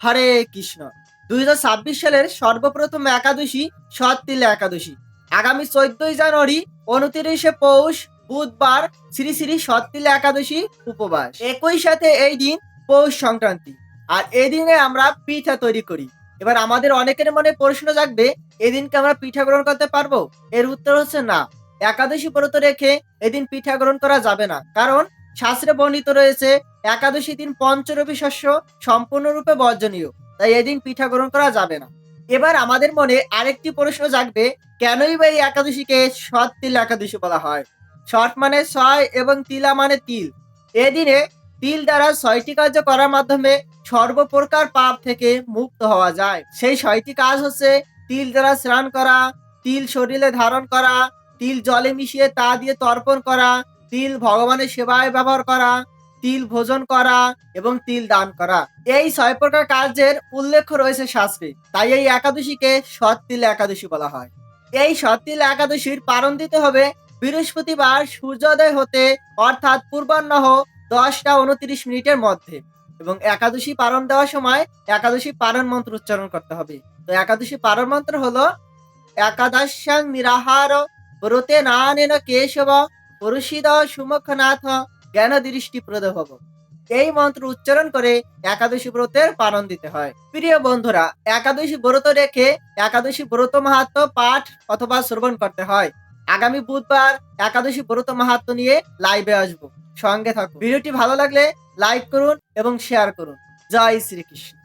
হরে কৃষ্ণ। দুই হাজার ছাব্বিশ সালের সর্বপ্রথম একাদশী সৎতিল একাদশী। আগামী চোদ্দই জানুয়ারি উনত্রিশে পৌষ বুধবার শ্রী শ্রী সৎতিল একাদশী উপবাস। একই সাথে এই দিন পৌষ সংক্রান্তি। আর এই দিনে আমরা পিঠা তৈরি করি। এবার আমাদের অনেকের মনে প্রশ্ন জাগবে এদিনকে আমরা পিঠা গ্রহণ করতে পারব? এর উত্তর হচ্ছে না। একাদশী ব্রত রেখে এদিন পিঠা গ্রহণ করা যাবে না। কারণ শাস্ত্রে বর্ণিত রয়েছে একাদশী দিন পঞ্চরবি শস্য সম্পূর্ণরূপে বর্জনীয়, তাই এদিন পিঠা গ্রহণ করা যাবে না। এবার আমাদের মনে আরেকটি প্রশ্ন জাগবে, কেনই বা এই একাদশীকে সৎ তিল একাদশী বলা হয়? শর্ট মানে ছয় এবং তিলা মানে তিল। এদিনে তিল দ্বারা ছয়টি কার্য করার মাধ্যমে সর্বপ্রকার পাপ থেকে মুক্ত হওয়া যায়। সেই ছয়টি কাজ হচ্ছে তিল দ্বারা স্নান করা, তিল শরীরে ধারণ করা, তিল জলে মিশিয়ে তা দিয়ে তর্পণ করা, তিল ভগবানের সেবায় ব্যবহার করা তিল ভোজন করা এবং তিল দান করা। এই ছয় প্রকার কার্যের উল্লেখ রয়েছে শাস্ত্রে। তাই এই একাদশীকে সৎ তিল একাদশী বলা হয়। এই সৎ তিল একাদশীর পালন দিতে হবে বৃহস্পতিবার সূর্যোদয় হতে, অর্থাৎ পূর্বাহ্নহ দশটা উনত্রিশ মিনিটের মধ্যে। এবং একাদশী পালন দেওয়ার সময় একাদশী পালন মন্ত্র উচ্চারণ করতে হবে। তো একাদশী পালন মন্ত্র হলো, একাদশ্যাং নিরাহার ব্রতে নানেন কেশব পুরুষিদ সুমুখনাথ জ্ঞান দৃষ্টি প্রদভব এই মন্ত্র উচ্চারণ করে একাদশী ব্রতের পালন দিতে হয়। প্রিয় বন্ধুরা, একাদশী ব্রত রেখে একাদশী ব্রত মাহাত্ম পাঠ অথবা শ্রবণ করতে হয়। আগামী বুধবার একাদশী ব্রত মাহাত্ম নিয়ে লাইভে আসব। সঙ্গে থাকুন। ভিডিওটি ভালো লাগলে লাইক করুন এবং শেয়ার করুন। জয় শ্রীকৃষ্ণ।